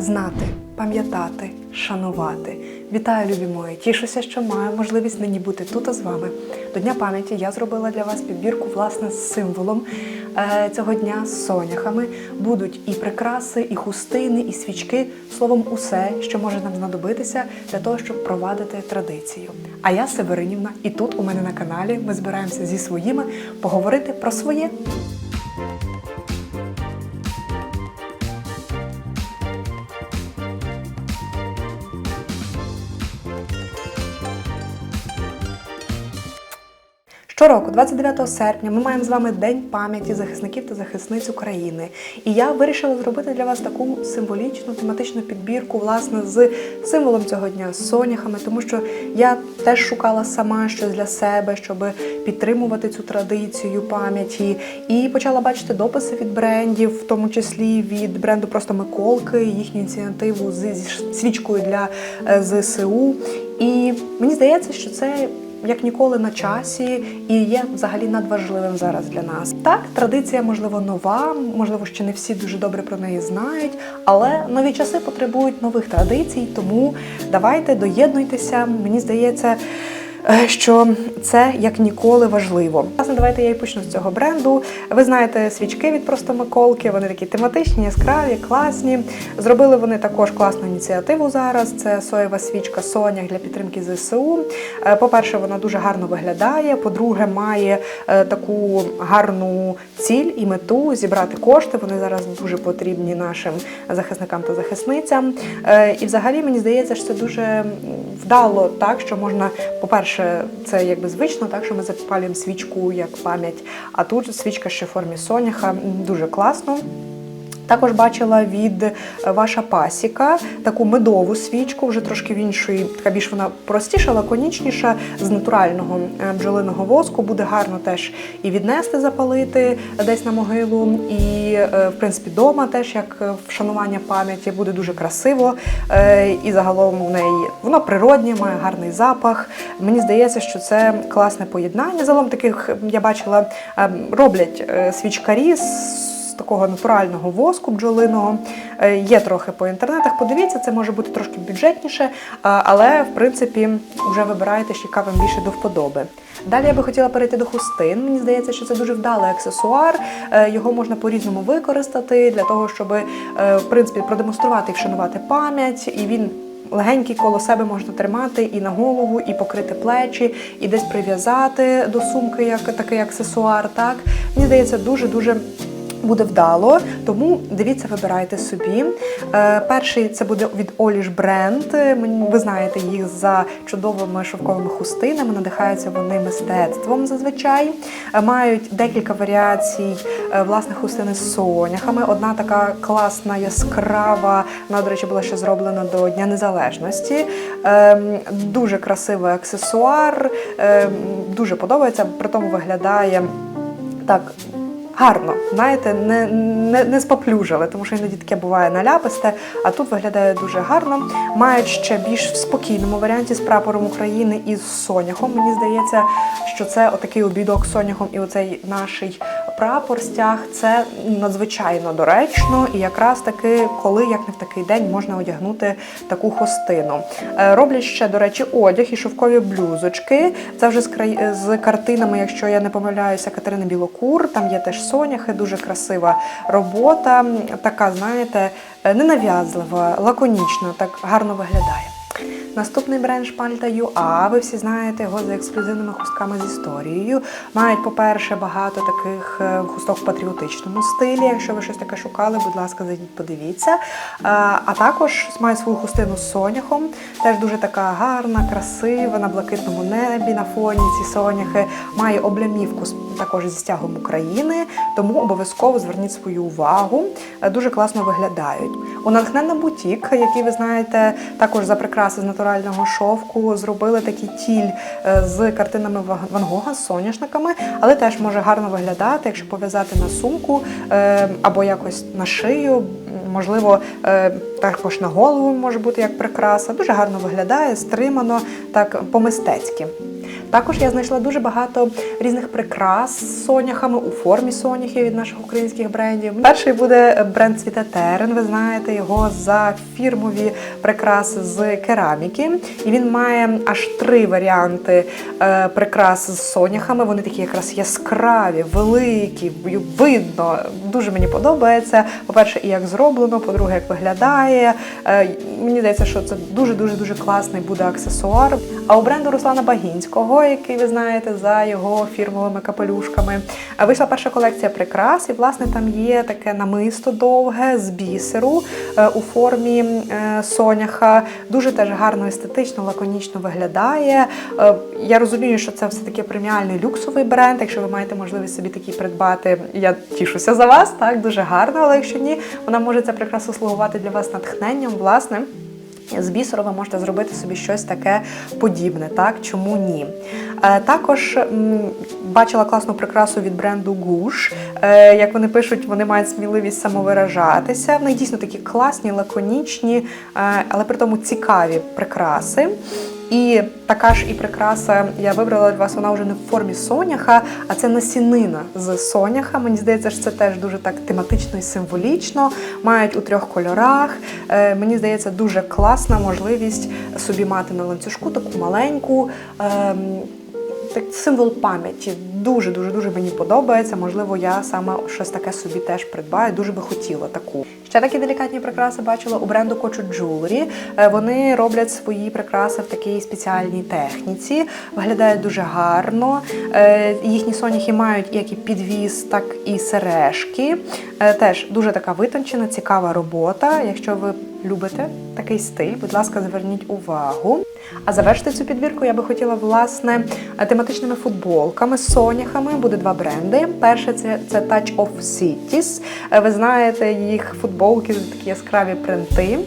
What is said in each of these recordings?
знати, пам'ятати, шанувати. Вітаю, любі мої! Тішуся, що маю можливість нині бути тут з вами. До Дня пам'яті я зробила для вас підбірку власне з символом е, цього дня з соняхами. Будуть і прикраси, і хустини, і свічки. Словом, усе, що може нам знадобитися для того, щоб провадити традицію. А я Северинівна, і тут у мене на каналі ми збираємося зі своїми поговорити про своє. Щороку, 29 серпня, ми маємо з вами День пам'яті захисників та захисниць України. І я вирішила зробити для вас таку символічну тематичну підбірку, власне, з символом цього дня з соняхами, тому що я теж шукала сама щось для себе, щоб підтримувати цю традицію пам'яті. І почала бачити дописи від брендів, в тому числі від бренду просто Миколки, їхню ініціативу зі свічкою для е, ЗСУ. І мені здається, що це як ніколи на часі і є взагалі надважливим зараз для нас. Так, традиція, можливо, нова, можливо, ще не всі дуже добре про неї знають, але нові часи потребують нових традицій, тому давайте доєднуйтеся. Мені здається. Е, Що це як ніколи важливо. Власне, давайте я і почну з цього бренду. Ви знаєте свічки від просто Миколки. Вони такі тематичні, яскраві, класні. Зробили вони також класну ініціативу зараз. Це соєва свічка Сонях для підтримки ЗСУ. Е, По-перше, вона дуже гарно виглядає. По-друге, має е, таку гарну ціль і мету зібрати кошти. Вони зараз дуже потрібні нашим захисникам та захисницям. І взагалі мені здається, що це дуже вдало так, що можна, по-перше, це якби звично, так що ми запалюємо свічку як пам'ять. А тут свічка ще в формі соняха. Дуже класно. Також бачила від е, ваша пасіка таку медову свічку, вже трошки в іншої, така більш вона простіша, лаконічніша, з натурального е, бджолиного воску. Буде гарно теж і віднести, запалити десь на могилу, і е, в принципі вдома теж як вшанування пам'яті буде дуже красиво. І загалом у неї воно природнє, має гарний запах. Мені здається, що це класне поєднання. Загалом таких я бачила, е, роблять свічкарі з такого натурального воску бджолиного. Е, Є трохи по інтернетах. Подивіться, це може бути трошки бюджетніше, але в принципі вже вибираєте, що яка вам більше до вподоби. Далі я би хотіла перейти до хустин. Мені здається, що це дуже вдалий аксесуар. Е, Його можна по-різному використати для того, щоб е, в принципі продемонструвати і вшанувати пам'ять, і він. Легенький коло себе можна тримати і на голову, і покрити плечі, і десь прив'язати до сумки як такий аксесуар. Так мені здається, дуже дуже буде вдало, тому дивіться, вибирайте собі. Е, перший це буде від Оліш бренд. Ви знаєте їх за чудовими шовковими хустинами, надихаються вони мистецтвом зазвичай. Е, мають декілька варіацій е, власне хустини з соняхами. Одна така класна, яскрава. Вона, до речі, була ще зроблена до Дня Незалежності. Е, дуже красивий аксесуар, е, дуже подобається, при тому виглядає так гарно, знаєте, не, не, не споплюжили, тому що іноді таке буває наляписте, а тут виглядає дуже гарно. Мають ще більш в спокійному варіанті з прапором України і з соняхом. Мені здається, що це отакий обідок з соняхом і оцей наш прапор стяг це надзвичайно доречно, і якраз таки, коли як не в такий день можна одягнути таку хостину. Е, Роблять ще, до речі, одяг і шовкові блюзочки. Це вже з, край... з картинами, якщо я не помиляюся, Катерини Білокур. Там є теж соняхи, дуже красива робота. Така, знаєте, е, ненав'язлива, лаконічна, так гарно виглядає. Наступний бренд Шпальта ЮА, ви всі знаєте його за ексклюзивними хустками з історією. Мають, по-перше, багато таких е, хусток в патріотичному стилі. Якщо ви щось таке шукали, будь ласка, зайдіть, подивіться. Е, А також має свою хустину з соняхом. Теж дуже така гарна, красива, на блакитному небі, на фоні ці соняхи. Має облямівку також зі стягом України, тому обов'язково зверніть свою увагу. Е, Дуже класно виглядають. У натхненна бутік, який ви знаєте, також за прикраси з натурального шовку, зробили такий тіль е, з картинами Ван Гога з соняшниками, але теж може гарно виглядати, якщо пов'язати на сумку е, або якось на шию. Можливо, е, також на голову може бути як прикраса. Дуже гарно виглядає, стримано, так по-мистецьки. Також я знайшла дуже багато різних прикрас з соняхами у формі соняхів від наших українських брендів. Перший буде бренд Цвіте Терен. Ви знаєте його за фірмові прикраси з кераміки. І він має аж три варіанти е, прикрас з соняхами. Вони такі якраз яскраві, великі, видно. Дуже мені подобається. По-перше, і як зроблено, по-друге, як виглядає. Е, Мені здається, що це дуже дуже дуже класний буде аксесуар. А у бренду Руслана Багінського, який ви знаєте за його фірмовими капелюшками, вийшла перша колекція прикрас, і власне там є таке намисто довге з бісеру е, у формі е, соняха. Дуже теж гарно естетично, лаконічно виглядає. Е, Я розумію, що це все таки преміальний люксовий бренд. Якщо ви маєте можливість собі такий придбати, я тішуся за вас, так дуже гарно. Але якщо ні, вона може ця прикраса слугувати для вас натхненням, власне. З бісеру ви можете зробити собі щось таке подібне, так чому ні? Е, також бачила класну прикрасу від бренду Gush. Е, як вони пишуть, вони мають сміливість самовиражатися. Вони дійсно такі класні, лаконічні, е, але при тому цікаві прикраси. І така ж і прикраса я вибрала для вас, вона вже не в формі соняха, а це насінина з соняха. Мені здається, що це теж дуже так тематично і символічно. Мають у трьох кольорах. Е, мені здається, дуже класна можливість собі мати на ланцюжку таку маленьку. ем, так, символ пам'яті дуже дуже дуже мені подобається. Можливо, я саме щось таке собі теж придбаю. Дуже би хотіла таку. Ще такі делікатні прикраси бачила у бренду Кочу Jewelry. Е, Вони роблять свої прикраси в такій спеціальній техніці. Виглядають дуже гарно. Е, Їхні соняхи мають як і підвіз, так і сережки. Е, Теж дуже така витончена, цікава робота. Якщо ви любите такий стиль, будь ласка, зверніть увагу. А завершити цю підбірку я би хотіла власне тематичними футболками соняхами. Буде два бренди. Перше це, це Touch of Cities. Е, Ви знаєте, їх футболки такі яскраві принти.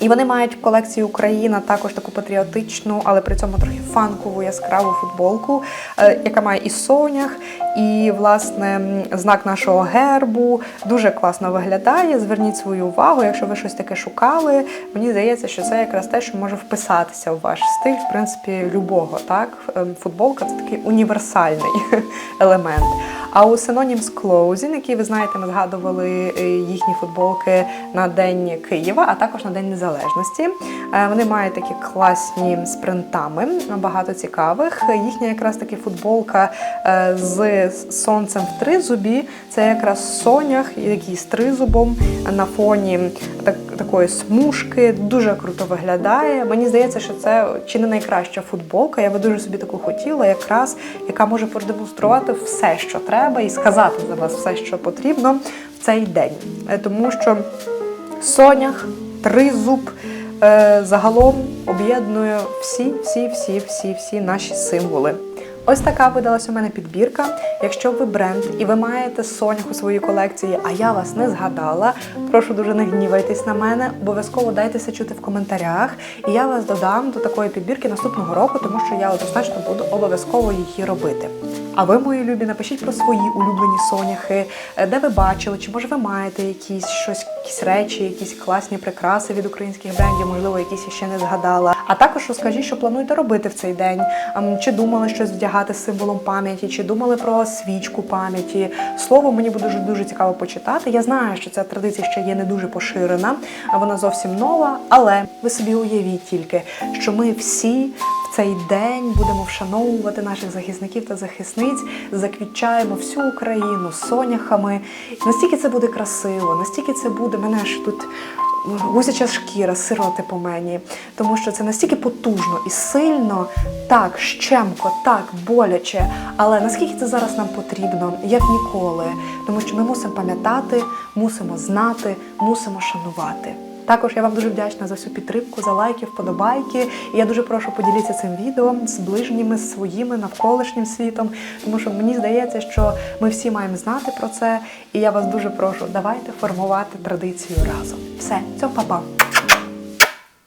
І вони мають в колекції Україна також таку патріотичну, але при цьому трохи фанкову яскраву футболку, е, яка має і сонях, і власне знак нашого гербу. Дуже класно виглядає. Зверніть свою увагу, якщо ви щось таке шукали. Мені здається, що це якраз те, що може вписатися у ваш стиль, в принципі, любого. Так, Ем, футболка це такий універсальний елемент. А у Synonyms closing, які ви знаєте, ми згадували е, їхні футболки на День Києва, а також на День Незалежності. Е, Вони мають такі класні з принтами, багато цікавих. Їхня якраз таки футболка е, з сонцем в тризубі. Це якраз сонях, який з тризубом на фоні так, такої смужки. Дуже круто виглядає. Мені здається, що це чи не найкраща футболка. Я би дуже собі таку хотіла, якраз яка може продемонструвати все, що треба, і сказати за вас все, що потрібно в цей день. Е, Тому що сонях, тризуб загалом об'єднує всі, всі, всі, всі, всі наші символи. Ось така видалась у мене підбірка. Якщо ви бренд і ви маєте сонях у своїй колекції, а я вас не згадала, прошу дуже не гнівайтесь на мене. Обов'язково дайтеся чути в коментарях, і я вас додам до такої підбірки наступного року, тому що я однозначно буду обов'язково її робити. А ви, мої любі, напишіть про свої улюблені соняхи, де ви бачили, чи може ви маєте якісь щось, якісь речі, якісь класні прикраси від українських брендів, можливо, якісь я ще не згадала. А також розкажіть, що плануєте робити в цей день. Ем, Чи думали щось вдягати з символом пам'яті, чи думали про свічку пам'яті. Слово мені буде дуже дуже цікаво почитати. Я знаю, що ця традиція ще є не дуже поширена, а вона зовсім нова. Але ви собі уявіть тільки, що ми всі в цей день будемо вшановувати наших захисників та захисниць, заквітчаємо всю Україну соняхами. Настільки це буде красиво, настільки це буде мене ж тут. Гусяча шкіра, сироти по мені, тому що це настільки потужно і сильно, так щемко, так боляче. Але наскільки це зараз нам потрібно, як ніколи, тому що ми мусимо пам'ятати, мусимо знати, мусимо шанувати. Також я вам дуже вдячна за всю підтримку, за лайки, вподобайки. І я дуже прошу поділитися цим відео з ближніми, з своїми навколишнім світом, тому що мені здається, що ми всі маємо знати про це. І я вас дуже прошу, давайте формувати традицію разом. Все, цьому па-па!